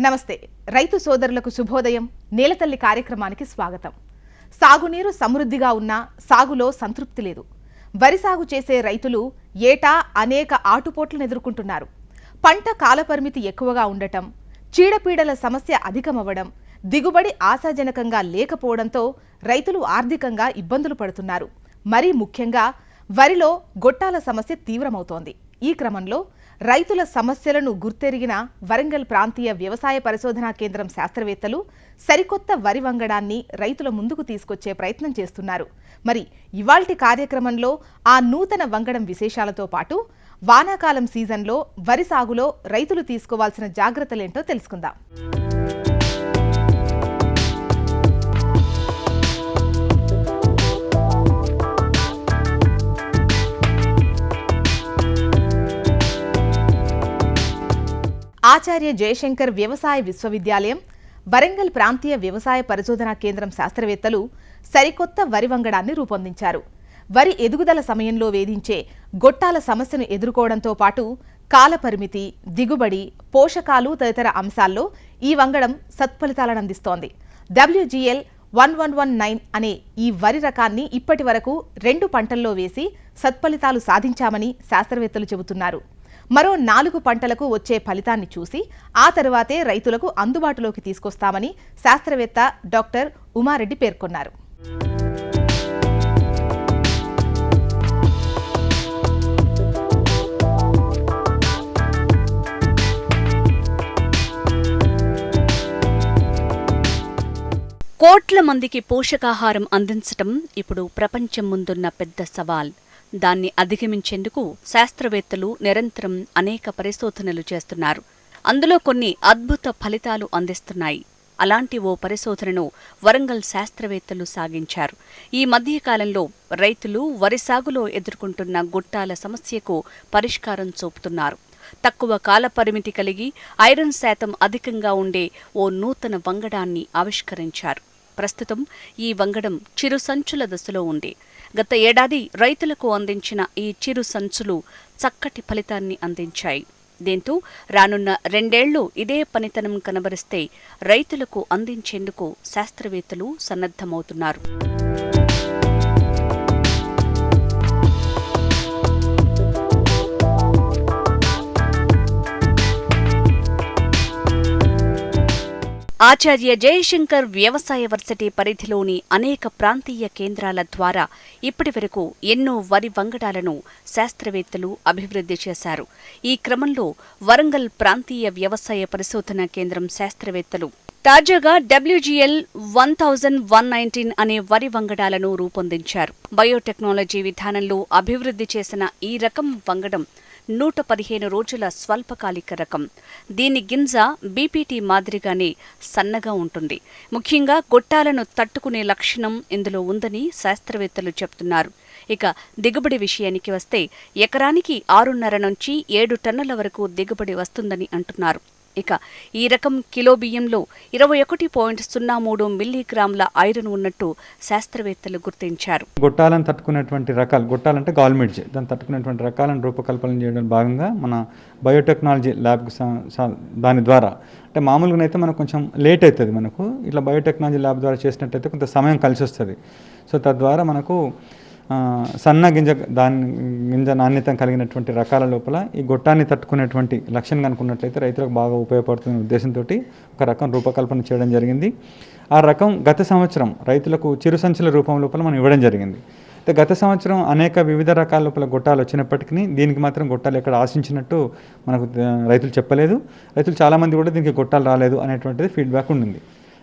నమస్తే. రైతు సోదరులకు శుభోదయం. నేలతల్లి కార్యక్రమానికి స్వాగతం. సాగునీరు సమృద్ధిగా ఉన్నా సాగులో సంతృప్తి లేదు. వరి సాగు చేసే రైతులు ఏటా అనేక ఆటుపోట్లను ఎదుర్కొంటున్నారు. పంట కాలపరిమితి ఎక్కువగా ఉండటం చీడపీడల సమస్య అధికమవ్వడం దిగుబడి ఆశాజనకంగా లేకపోవడంతో రైతులు ఆర్థికంగా ఇబ్బందులు పడుతున్నారు. మరీ ముఖ్యంగా వరిలో గొట్టాల సమస్య తీవ్రమవుతోంది. ఈ క్రమంలో రైతుల సమస్యలను గుర్తెరిగిన వరంగల్ ప్రాంతీయ వ్యవసాయ పరిశోధనా కేంద్రం శాస్త్రవేత్తలు సరికొత్త వరి వంగడాన్ని రైతుల ముందుకు తీసుకొచ్చే ప్రయత్నం చేస్తున్నారు. మరి ఇవాల్టి కార్యక్రమంలో ఆ నూతన వంగడం విశేషాలతో పాటు వానాకాలం సీజన్లో వరి సాగులో రైతులు తీసుకోవాల్సిన జాగ్రత్తలేంటో తెలుసుకుందాం. ఆచార్య జయశంకర్ వ్యవసాయ విశ్వవిద్యాలయం వరంగల్ ప్రాంతీయ వ్యవసాయ పరిశోధనా కేంద్రం శాస్త్రవేత్తలు సరికొత్త వరి వంగడాన్ని రూపొందించారు. వరి ఎదుగుదల సమయంలో వేధించే గొట్టాల సమస్యను ఎదుర్కోవడంతో పాటు కాలపరిమితి దిగుబడి పోషకాలు తదితర అంశాల్లో ఈ వంగడం సత్ఫలితాలను అందిస్తోంది. WGL one one one nine అనే ఈ వరి రకాన్ని ఇప్పటి వరకు రెండు పంటల్లో వేసి సత్ఫలితాలు సాధించామని శాస్త్రవేత్తలు చెబుతున్నారు. మరో నాలుగు పంటలకు వచ్చే ఫలితాన్ని చూసి ఆ తర్వాతే రైతులకు అందుబాటులోకి తీసుకొస్తామని శాస్త్రవేత్త డాక్టర్ ఉమారెడ్డి పేర్కొన్నారు. కోట్ల మందికి పోషకాహారం అందించటం ఇప్పుడు ప్రపంచం ముందున్న పెద్ద సవాల్. దాన్ని అధిగమించేందుకు శాస్త్రవేత్తలు నిరంతరం అనేక పరిశోధనలు చేస్తున్నారు. అందులో కొన్ని అద్భుత ఫలితాలు అందిస్తున్నాయి. అలాంటి ఓ పరిశోధనను వరంగల్ శాస్త్రవేత్తలు సాగించారు. ఈ మధ్యకాలంలో రైతులు వరి సాగులో ఎదుర్కొంటున్న గుట్టాల సమస్యకు పరిష్కారం చూపుతున్నారు. తక్కువ కాలపరిమితి కలిగి ఐరన్ శాతం అధికంగా ఉండే ఓ నూతన వంగడాన్ని ఆవిష్కరించారు. ప్రస్తుతం ఈ వంగడం చిరు సంచుల దశలో ఉంది. గత ఏడాది రైతులకు అందించిన ఈ చిరు సంచులు చక్కటి ఫలితాన్ని అందించాయి. దీంతో రానున్న రెండేళ్ళు ఇదే పనితనం కనబరిస్తే రైతులకు అందించేందుకు శాస్త్రవేత్తలు సన్నద్ధమవుతున్నారు. ఆచార్య జయశంకర్ వ్యవసాయ వర్సిటీ పరిధిలోని అనేక ప్రాంతీయ కేంద్రాల ద్వారా ఇప్పటివరకు ఎన్నో వరి వంగడాలను శాస్త్రవేత్తలు అభివృద్ధి చేశారు. ఈ క్రమంలో వరంగల్ ప్రాంతీయ వ్యవసాయ పరిశోధన కేంద్రం శాస్త్రవేత్తలు తాజాగా WGL one thousand one nineteen అనే వరి వంగడాలను రూపొందించారు. బయోటెక్నాలజీ విధానంలో అభివృద్ధి చేసిన ఈ రకం వంగడం నూట పదిహేను రోజుల స్వల్పకాలిక రకం. దీని గింజ బీపీటీ మాదిరిగానే సన్నగా ఉంటుంది. ముఖ్యంగా గొట్టాలను తట్టుకునే లక్షణం ఇందులో ఉందని శాస్త్రవేత్తలు చెప్తున్నారు. ఇక దిగుబడి విషయానికి వస్తే ఎకరానికి ఆరున్నర నుంచి ఏడు టన్నుల వరకు దిగుబడి వస్తుందని అంటున్నారు. ఇక ఈ రకం కిలో బియ్యంలో ఇరవై ఒకటి పాయింట్ సున్నా మూడు మిల్లీగ్రాముల ఐరన్ ఉన్నట్టు శాస్త్రవేత్తలు గుర్తించారు. గొట్టాలను తట్టుకునేటువంటి రకాలు గొట్టాలంటే గాల్మిడ్జ్. దాన్ని తట్టుకునేటువంటి రకాలను రూపకల్పన చేయడం భాగంగా మన బయోటెక్నాలజీ ల్యాబ్కి సా- దాని ద్వారా. అంటే మామూలుగానైతే మనకు కొంచెం లేట్ అవుతుంది మనకు. ఇట్లా బయోటెక్నాలజీ ల్యాబ్ ద్వారా చేసినట్టయితే కొంత సమయం కలిసి వస్తుంది సో తద్వారా మనకు సన్న గింజ దాని గింజ నాణ్యత కలిగినటువంటి రకాల లోపల ఈ గొట్టాన్ని తట్టుకునేటువంటి లక్ష్యం కనుకున్నట్లయితే రైతులకు బాగా ఉపయోగపడుతున్న ఉద్దేశంతో ఒక రకం రూపకల్పన చేయడం జరిగింది. ఆ రకం గత సంవత్సరం రైతులకు చిరు సంచుల రూపం లోపల మనం ఇవ్వడం జరిగింది. అయితే గత సంవత్సరం అనేక వివిధ రకాల లోపల గొట్టాలు వచ్చినప్పటికీ దీనికి మాత్రం గొట్టాలు ఎక్కడ ఆశించినట్టు మనకు రైతులు చెప్పలేదు. రైతులు చాలామంది కూడా దీనికి గొట్టాలు రాలేదు అనేటువంటిది ఫీడ్బ్యాక్ ఉండింది.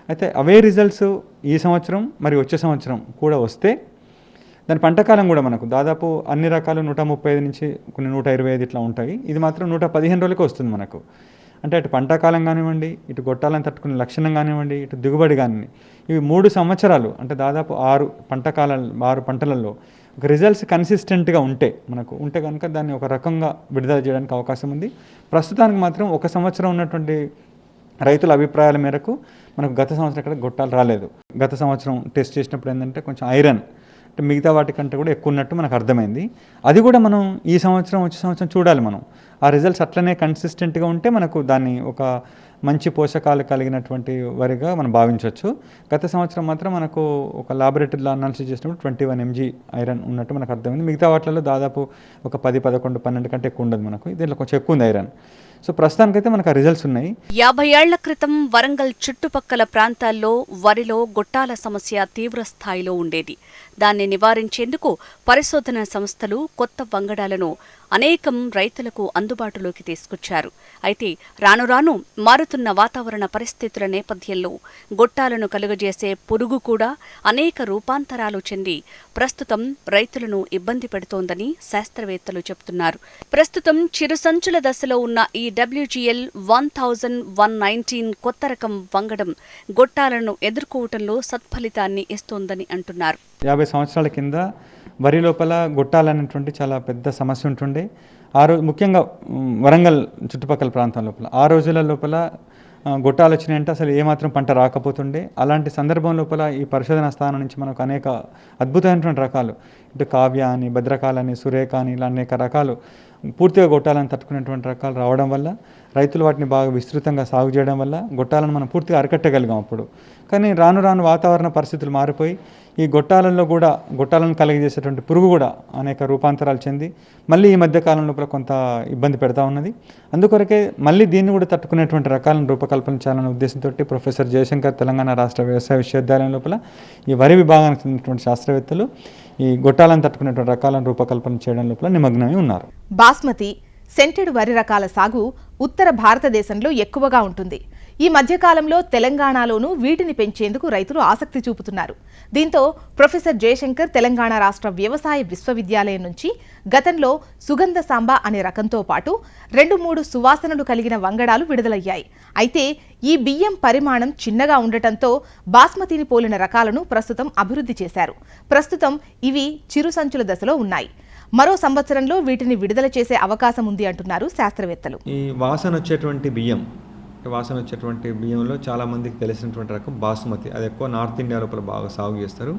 అయితే అవే రిజల్ట్స్ ఈ సంవత్సరం మరి వచ్చే సంవత్సరం కూడా వస్తే దాని పంటకాలం కూడా మనకు దాదాపు అన్ని రకాలు నూట ముప్పై ఐదు నుంచి కొన్ని నూట ఇరవై ఐదు ఇట్లా ఉంటాయి. ఇది మాత్రం నూట పదిహేను రోజులకే వస్తుంది మనకు. అంటే అటు పంటకాలం కానివ్వండి ఇటు గొట్టాలను తట్టుకునే లక్షణం కానివ్వండి ఇటు దిగుబడి కానివ్వండి ఇవి మూడు సంవత్సరాలు అంటే దాదాపు ఆరు పంటకాల ఆరు పంటలలో ఒక రిజల్ట్స్ కన్సిస్టెంట్గా ఉంటే మనకు ఉంటే కనుక దాన్ని ఒక రకంగా విడుదల చేయడానికి అవకాశం ఉంది. ప్రస్తుతానికి మాత్రం ఒక సంవత్సరం ఉన్నటువంటి రైతుల అభిప్రాయాల మేరకు మనకు గత సంవత్సరం ఇక్కడ గొట్టాలు రాలేదు. గత సంవత్సరం టెస్ట్ చేసినప్పుడు ఏంటంటే కొంచెం ఐరన్ అంటే మిగతా వాటికంటే కూడా ఎక్కువ ఉన్నట్టు మనకు అర్థమైంది. అది కూడా మనం ఈ సంవత్సరం వచ్చే సంవత్సరం చూడాలి మనం. ఆ రిజల్ట్స్ అట్లనే కన్సిస్టెంట్గా ఉంటే మనకు దాన్ని ఒక మంచి పోషకాలు కలిగినటువంటి వరిగా మనం భావించవచ్చు. గత సంవత్సరం మాత్రం మనకు ఒక లాబొరేటరీలో అనాలిసిస్ చేసినప్పుడు ట్వంటీ వన్ ఎంజీ ఐరన్ ఉన్నట్టు మనకు అర్థమైంది. మిగతా వాటిలో దాదాపు ఒక పది పదకొండు పన్నెండు కంటే ఎక్కువ ఉండదు మనకు. దీంట్లో కొంచెం ఎక్కువ ఉంది ఐరన్ సో ప్రస్తుతానికైతే మనకు ఆ రిజల్ట్స్ ఉన్నాయి. యాభై ఏళ్ళ క్రితం వరంగల్ చుట్టుపక్కల ప్రాంతాల్లో వరిలో గొట్టాల సమస్య తీవ్ర స్థాయిలో ఉండేది. దాన్ని నివారించేందుకు పరిశోధన సంస్థలు కొత్త వంగడాలను అనేకం రైతులకు అందుబాటులోకి తీసుకొచ్చారు. అయితే రానురాను మారుతున్న వాతావరణ పరిస్థితుల నేపథ్యంలో గొట్టాలను కలుగజేసే పురుగు కూడా అనేక రూపాంతరాలు చెంది ప్రస్తుతం రైతులను ఇబ్బంది పెడుతోందని శాస్త్రవేత్తలు చెబుతున్నారు. ప్రస్తుతం చిరుసంచుల దశలో ఉన్న ఈ WGL one thousand one nineteen కొత్త రకం వంగడం గొట్టాలను ఎదుర్కోవటంలో సత్ఫలితాన్ని ఇస్తోందని అంటున్నారు. యాభై సంవత్సరాల కింద వరి లోపల గొట్టాలనేటువంటి చాలా పెద్ద సమస్య ఉంటుండే. ఆ రోజు ముఖ్యంగా వరంగల్ చుట్టుపక్కల ప్రాంతం లోపల. ఆ రోజుల లోపల గొట్టాలు వచ్చినాయంటే అసలు ఏమాత్రం పంట రాకపోతుండే. అలాంటి సందర్భం లోపల ఈ పరిశోధన స్థానం నుంచి మనకు అనేక అద్భుతమైనటువంటి రకాలు. ఇటు కావ్య అని భద్రకాల అని సురేఖ అని ఇలా అనేక రకాలు పూర్తిగా గొట్టాలను తట్టుకునేటువంటి రకాలు రావడం వల్ల రైతులు వాటిని బాగా విస్తృతంగా సాగు చేయడం వల్ల గొట్టాలను మనం పూర్తిగా అరికట్టగలిగాం అప్పుడు. కానీ రాను రాను వాతావరణ పరిస్థితులు మారిపోయి ఈ గొట్టాలలో కూడా గొట్టాలను కలిగజేసేటువంటి పురుగు కూడా అనేక రూపాంతరాలు చెంది మళ్ళీ ఈ మధ్య కాలం లోపల కొంత ఇబ్బంది పెడతా ఉన్నది. అందుకొరకే మళ్ళీ దీన్ని కూడా తట్టుకునేటువంటి రకాలను రూపకల్పన చేయాలనే ఉద్దేశంతో ప్రొఫెసర్ జయశంకర్ తెలంగాణ రాష్ట్ర వ్యవసాయ విశ్వవిద్యాలయం లోపల ఈ వరి విభాగానికి చెందినటువంటి శాస్త్రవేత్తలు ఈ గొట్టాలను తట్టుకునేటువంటి రకాలను రూపకల్పన చేయడం లోపల నిమగ్నమై ఉన్నారు. బాస్మతి సెంటెడ్ వరి రకాల సాగు ఉత్తర భారతదేశంలో ఎక్కువగా ఉంటుంది. ఈ మధ్యకాలంలో తెలంగాణలోనూ వీటిని పెంచేందుకు రైతులు ఆసక్తి చూపుతున్నారు. దీంతో ప్రొఫెసర్ జయశంకర్ తెలంగాణ రాష్ట్ర వ్యవసాయ విశ్వవిద్యాలయం నుంచి గతంలో సుగంధ సాంబ అనే రకంతో పాటు రెండు మూడు సువాసనలు కలిగిన వంగడాలు విడుదలయ్యాయి. అయితే ఈ బియ్యం పరిమాణం చిన్నగా ఉండటంతో బాస్మతిని పోలిన రకాలను ప్రస్తుతం అభివృద్ధి చేశారు. ప్రస్తుతం ఇవి చిరు సంచుల దశలో ఉన్నాయి. మరో సంవత్సరంలో వీటిని విడుదల చేసే అవకాశం ఉంది అంటున్నారు శాస్త్రవేత్తలు. ఈ వాసన వచ్చేటువంటి బియ్యం వాసన వచ్చేటువంటి బియ్యంలో చాలామందికి తెలిసినటువంటి రకం బాసుమతి. అది ఎక్కువ నార్త్ ఇండియా లోపల బాగా సాగు చేస్తారు.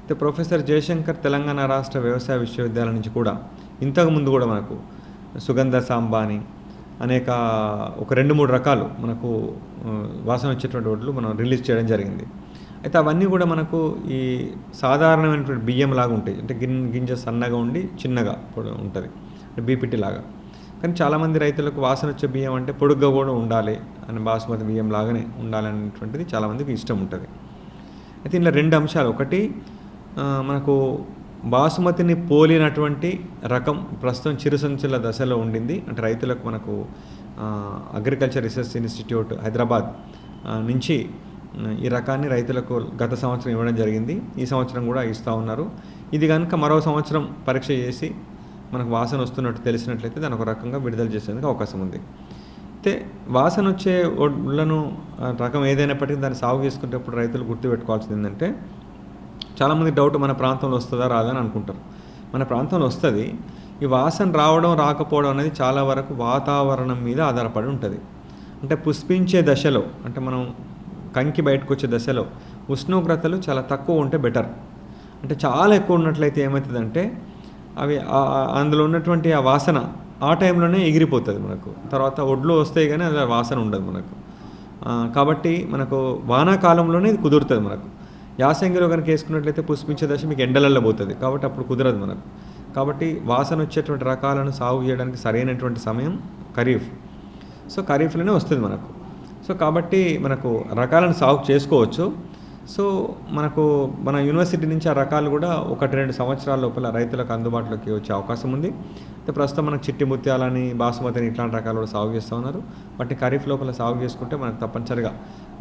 అయితే ప్రొఫెసర్ జయశంకర్ తెలంగాణ రాష్ట్ర వ్యవసాయ విశ్వవిద్యాలయం నుంచి కూడా ఇంతకు ముందు కూడా మనకు సుగంధ సాంబాని అనేక ఒక రెండు మూడు రకాలు మనకు వాసన వచ్చేటువంటి వడ్లు మనం రిలీజ్ చేయడం జరిగింది. అయితే అవన్నీ కూడా మనకు ఈ సాధారణమైనటువంటి బియ్యం లాగా ఉంటాయి. అంటే గిన్ గింజ సన్నగా ఉండి చిన్నగా ఉంటుంది. అంటే బీపీటీ లాగా. కానీ చాలామంది రైతులకు వాసన వచ్చే బియ్యం అంటే పొడుగ్గా కూడా ఉండాలి అని బాస్మతి బియ్యం లాగానే ఉండాలనేటువంటిది చాలామందికి ఇష్టం ఉంటుంది. అయితే ఇందులో రెండు అంశాలు. ఒకటి మనకు బాసుమతిని పోలినటువంటి రకం ప్రస్తుతం చిరుసంచుల దశలో ఉండింది. అంటే రైతులకు మనకు అగ్రికల్చర్ రీసెర్చ్ ఇన్స్టిట్యూట్ హైదరాబాద్ నుంచి ఈ రకాన్ని రైతులకు గత సంవత్సరం ఇవ్వడం జరిగింది. ఈ సంవత్సరం కూడా ఇస్తూ ఉన్నారు. ఇది కనుక మరో సంవత్సరం పరీక్ష చేసి మనకు వాసన వస్తున్నట్టు తెలిసినట్లయితే దాని ఒక రకంగా విడుదల చేసేందుకు అవకాశం ఉంది. అయితే వాసన వచ్చే ఒడ్లను రకం ఏదైనప్పటికీ దాన్ని సాగు చేసుకునేటప్పుడు రైతులు గుర్తుపెట్టుకోవాల్సింది ఏంటంటే చాలామంది డౌట్ మన ప్రాంతంలో వస్తుందా రాదా అని అనుకుంటారు. మన ప్రాంతంలో వస్తుంది. ఈ వాసన రావడం రాకపోవడం అనేది చాలా వరకు వాతావరణం మీద ఆధారపడి ఉంటుంది. అంటే పుష్పించే దశలో అంటే మనం కంకి బయటకు వచ్చే దశలో ఉష్ణోగ్రతలు చాలా తక్కువ ఉంటే బెటర్. అంటే చాలా ఎక్కువ ఉన్నట్లయితే ఏమవుతుందంటే అవి అందులో ఉన్నటువంటి ఆ వాసన ఆ టైంలోనే ఎగిరిపోతుంది మనకు. తర్వాత ఒడ్లు వస్తాయి కానీ అది ఆ వాసన ఉండదు మనకు. కాబట్టి మనకు వానాకాలంలోనే ఇది కుదురుతుంది మనకు. యాసంగిలో కనుక వేసుకున్నట్లయితే పుష్పించే దశ మీకు ఎండలల్లో పోతుంది. కాబట్టి అప్పుడు కుదరదు మనకు. కాబట్టి వాసన వచ్చేటువంటి రకాలను సాగు చేయడానికి సరైనటువంటి సమయం ఖరీఫ్. సో ఖరీఫ్లోనే వస్తుంది మనకు. సో కాబట్టి మనకు రకాలను సాగు చేసుకోవచ్చు. సో మనకు మన యూనివర్సిటీ నుంచి ఆ రకాలు కూడా ఒకటి రెండు సంవత్సరాల లోపల రైతులకు అందుబాటులోకి వచ్చే అవకాశం ఉంది. అయితే ప్రస్తుతం మనకు చిట్టి ముత్యాలని బాసుమతిని ఇట్లాంటి రకాలు కూడా సాగు చేస్తూ ఉన్నారు. వాటిని ఖరీఫ్ లోపల సాగు చేసుకుంటే మనకు తప్పనిసరిగా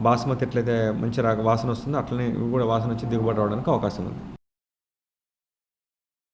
బాసుమతి ఎట్లయితే మంచి వాసన వస్తుందో అట్లనే ఇవి కూడా వాసన వచ్చి దిగుబడి రావడానికి అవకాశం ఉంది.